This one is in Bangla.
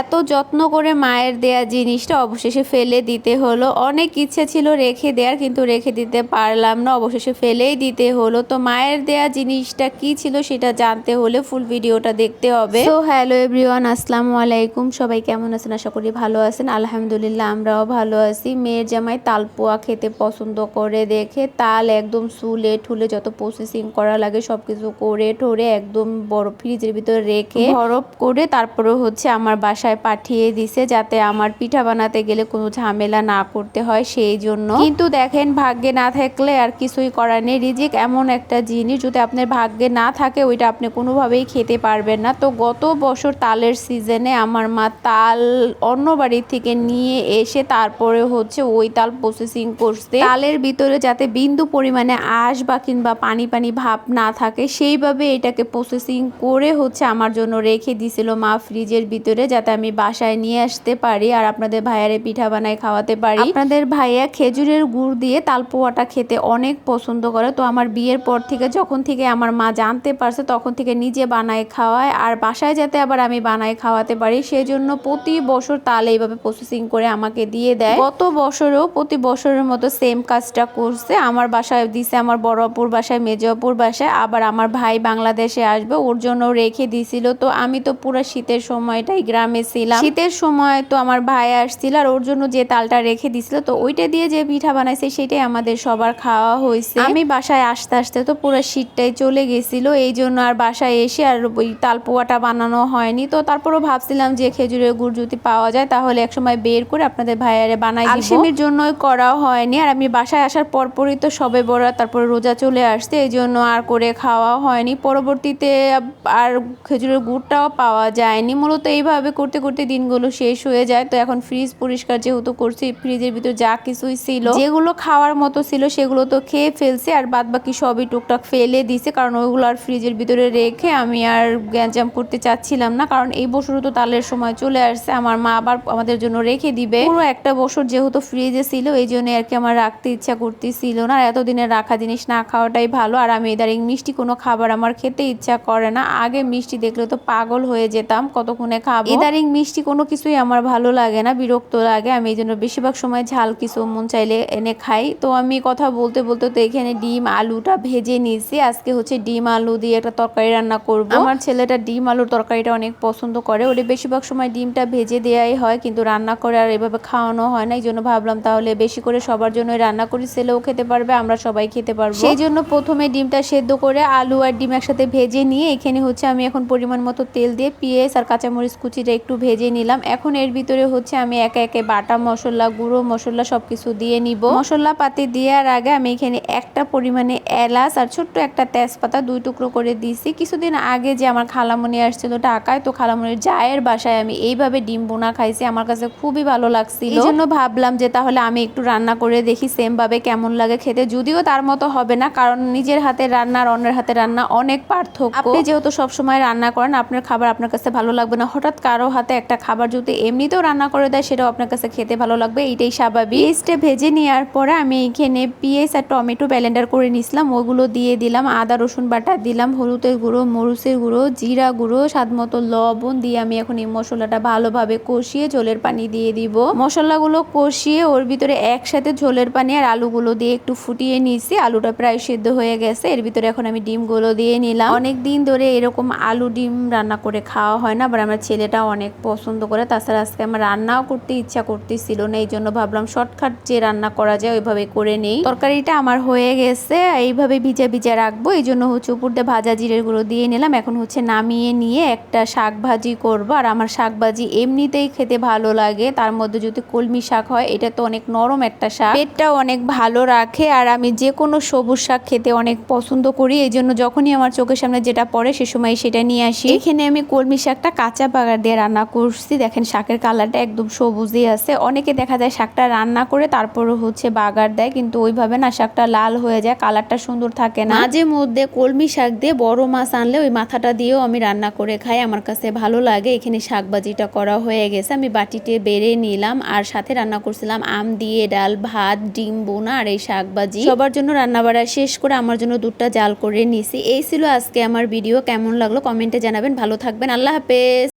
এত যত্ন করে মায়ের দেয়া জিনিসটা অবশেষে ফেলে দিতে হলো। অনেক ইচ্ছে ছিল রেখে দেওয়ার কিন্তু রেখে দিতে পারলাম না। অবশেষে ফেলেই দিতে হলো। তো মায়ের দেয়া জিনিসটা কি ছিল সেটা জানতে হলে ফুল ভিডিওটা দেখতে হবে। তো হ্যালো এভরিওয়ান আসসালামু আলাইকুম। সবাই কেমন আছেন? আশা করি ভালো আছেন। আলহামদুলিল্লাহ আমরাও ভালো আছি। মেয়ের জামাই তালপোয়া খেতে পছন্দ করে দেখে তাল একদম সুলে ঠুলে যত প্রসেসিং করা লাগে সবকিছু করে ঠোরে একদম বরফ ফ্রিজের ভিতরে রেখে বরফ করে তারপরে হচ্ছে আমার বাসায় পাঠিয়ে দিছে যাতে আমার পিঠা বানাতে গেলে কোনো ঝামেলা না করতে হয় সেই জন্য। কিন্তু দেখেন, ভাগ্যে না থাকলে আর কিছুই করার নেই। রিজিক এমন একটা জিনিস, যদি আপনার ভাগ্যে না থাকে, ওইটা আপনি কোনোভাবেই খেতে পারবেন না। তো গত বছর তালের সিজনে আমার মা তাল অন্য বাড়ির থেকে নিয়ে এসে তারপরে হচ্ছে ওই তাল প্রসেসিং করছে। তালের ভিতরে যাতে বিন্দু পরিমাণে আঁশ বা কিংবা পানি পানি ভাব না থাকে, সেইভাবে এটাকে প্রসেসিং করে হচ্ছে আমার জন্য রেখে দিছিল মা ফ্রিজের ভিতরে, যাতে আমি বাসায় নিয়ে আসতে পারি আর আপনাদের ভাইয়ারে পিঠা বানায় খাওয়াতে পারি। আপনাদের ভাইয়া খেজুরের গুড় দিয়ে তালপোয়াটা খেতে অনেক পছন্দ করে। তো আমার বিয়ের পর থেকে যখন থেকে আমার মা জানতে পারছে, তখন থেকে নিজে বানায় খাওয়ায়। আর বাসায় যাতে আবার আমি বানায় খাওয়াতে পারি সেই জন্য প্রতি বছর তাল এইভাবে প্রসেসিং করে আমাকে দিয়ে দেয়। গত বছরেও প্রতি বছরের মতো সেম কাজটা করছে। আমার বাসায় দিছে আমার বড় অপুর বাসায়, মেজ অপুর বাসায়। আবার আমার ভাই বাংলাদেশে আসবে, ওর জন্য রেখে দিছিল। তো আমি তো পুরো শীতের সময়টাই গ্রামে ছিলাম শীতের সময় তো আমার ভাই আসছিল আর ওর জন্য যে তালটা রেখে দিছিল তো ওইটা দিয়ে যে পিঠা বানাইছে সেটাই আমাদের সবার খাওয়া হয়েছে আমি বাসায় আসতে আসতে তো পুরো শীতটাই চলে গেছিল এই জন্য আর বাসায় এসে আর ওই তালপোয়াটা বানানো হয়নি। তো তারপরও ভাবছিলাম যে খেজুরের গুড় যদি পাওয়া যায় তাহলে একসময় বের করে আপনাদের ভাইয়ারে বানাই দিব। আলসেমির জন্যই করা হয়নি আর আমি বাসায় আসার পরপরই তো সবে বড় তারপরে রোজা চলে আসছে এই জন্য আর করে খাওয়া হয়নি। পরবর্তীতে আর খেজুরের গুড়টাও পাওয়া যায়নি। মূলত এইভাবে করতে করতে দিনগুলো শেষ হয়ে যায়। তো এখন ফ্রিজ পরিষ্কার যেহেতু করছি ফ্রিজের ভিতর যা কিছুই ছিল, যেগুলো খাওয়ার মতো ছিল সেগুলো তো খেয়ে ফেলছে আর বাদ বাকি সবই টুকটাক ফেলে দিছে, কারণ ওইগুলো আর ফ্রিজের ভিতরে রেখে আমি আর গ্যাঞ্জাম করতে চাচ্ছিলাম না। কারণ এই বছরও তো তালের সময় চলে আসছে, আমার মা আবার আমাদের জন্য রেখে দিবে। পুরো একটা বছর যেহেতু ফ্রিজে ছিল, এই জন্য আর কি আমার রাখতে ইচ্ছা করতেছিল না। আর এতদিনের রাখা জিনিস না খাওয়াটাই ভালো, আর আমি ইদারিং মিষ্টি কোনো খাবার আমার খেতে ইচ্ছা করে না। আগে মিষ্টি দেখলে তো পাগল হয়ে যেতাম, কতক্ষণে খাব? ইদারিং মিষ্টি কোনো কিছুই আমার ভালো লাগে না বিরক্ত লাগে। আমি এই জন্য বেশিরভাগ সময় ঝাল কিছু মন চাইলে এনে খাই। তো আমি কথা বলতে বলতে তো এখানে ডিম আলুটা ভেজে নিয়েছি। আজকে হচ্ছে ডিম আলু দিয়ে একটা তরকারি রান্না করব। আমার ছেলেটা ডিম আলুর তরকারিটা অনেক পছন্দ করে। ওটা বেশিরভাগ সময় ডিমটা ভেজে দেওয়াই হয় কিন্তু রান্না করে আর এভাবে খাওয়ানো হয় না। এই জন্য ভাবলাম তাহলে বেশি করে সবার জন্য রান্না করি। ছেলেও খেতে পারবে আমরা সবাই খেতে পারব। সেই জন্য প্রথমে ডিমটা সেদ্ধ করে আলু আর ডিম একসাথে ভেজে নিয়ে এখানে হচ্ছে আমি এখন পরিমাণ মতো তেল দিয়ে পেঁয়াজ আর কাঁচামরিচ কুচিটা একটু ভেজে নিলাম। এখন এর ভিতরে হচ্ছে আমি একে একে বাটা মশলা, গুঁড়ো মশলা সবকিছু দিয়ে নিব। মশলা পাতি দেওয়ার আগে আমি এখানে একটা পরিমাণে এলাচ আর ছোট্ট একটা তেজপাতা দুই টুকরো করে দিয়েছি কিছুদিন আগে যে আমার খালামণি আসছিল ঢাকায়, তো খালামণির জায়ের বাসায় আমি এইভাবে ডিম বোনা খাইছি। আমার কাছে খুবই ভালো লাগছিল। এই জন্য ভাবলাম যে তাহলে আমি একটু রান্না করে দেখি সেম ভাবে কেমন লাগে খেতে। যদিও তার মতো হবে না, কারণ নিজের হাতে রান্না আর অন্যের হাতে রান্না অনেক পার্থক্য। আপনি যেহেতু সবসময় রান্না করেন, আপনার খাবার আপনার কাছে ভালো লাগবে না। হঠাৎ কারও হাতে একটা খাবার যদি এমনিতেও রান্না করে দেয়, সেটাও আপনার কাছে খেতে ভালো লাগবে। এইটাই স্বাভাবিক। পেঁয়াজটা ভেজে নেওয়ার পরে আমি এখানে পেঁয়াজ আর টমেটো ব্যালেন্ডার করে নিছিলাম। ওগুলো দিয়ে দিলাম, আদা, রসুন বাটা দিলাম, হলুদের গুঁড়ো, মরিচের গুঁড়ো, জিরা গুঁড়ো, স্বাদ মতো লবণ দিয়ে আমি এখন এই মশলাটা ভালোভাবে কষিয়ে ঝোলের পানি দিয়ে দিব। মশলাগুলো কষিয়ে ওর ভিতরে একসাথে ঝোলের পানি আর আলুগুলো দিয়ে একটু ফুটিয়ে নিয়েছি। আলুটা প্রায় সিদ্ধ হয়ে গেছে। এর ভিতরে এখন আমি ডিমগুলো দিয়ে নিলাম। অনেক দিন ধরে এরকম আলু ডিম রান্না করে খাওয়া হয় না, আবার আমার ছেলেটা অনেক পছন্দ করে। তাছাড়া আজকে আমার রান্নাও করতে ইচ্ছা করতেছিল না এই জন্য ভাবলাম শর্টকাট যে রান্না করা যায় ওইভাবে করে নেই। তরকারিটা আমার হয়ে গেছে, এইভাবে ভিজা ভিজা রাখব এই জন্য হচ্ছে উপর দিয়ে ভাজা জিরের গুঁড়ো দিয়ে নিলাম। এখন হচ্ছে নামিয়ে নিয়ে একটা শাক ভাজি করব। আর আমার শাক ভাজি এমনিতেই খেতে ভালো লাগে, তার মধ্যে যদি কলমি শাক হয়, এটা তো অনেক নরম একটা শাক। পেটটাও অনেক ভালো রাখে, আর আমি যে কোনো সবুজ শাক খেতে অনেক পছন্দ করি এই জন্য যখনই আমার চোখের সামনে যেটা পড়ে, সে সময় সেটা নিয়ে আসি। এখানে আমি কলমি শাকটা কাঁচা বাগার দিয়ে রান্না করছি। দেখেন শাকের কালারটা একদম সবুজই আছে। অনেকে দেখা যায় শাকটা রান্না করে তারপরে হচ্ছে বাগার দেয়, কিন্তু ওইভাবে না শাকটা লাল হয়ে যায় কালারটা সুন্দর থাকে না। মাঝে মধ্যে কলমি শাক দিয়ে বড় মাছ আনলে ওই মাথাটা দিয়েও আমি রান্না করে খাই। আমার কাছে ভালো লাগে। এখানে শাকবাজিটা করা হয়ে গেছে। আমি বাটিতে বেড়ে নিলাম আর সাথে রান্না করছিলাম আম দিয়ে ডাল, ভাত, ডিম, বোনা আর এই শাকবাজি। সবার জন্য রান্না বাড়া শেষ করে আমার জন্য দুধটা জাল করে নিছি। এই ছিল আজকে আমার ভিডিও। কেমন লাগল কমেন্টে জানাবেন। ভালো থাকবেন। আল্লাহ হাফেজ।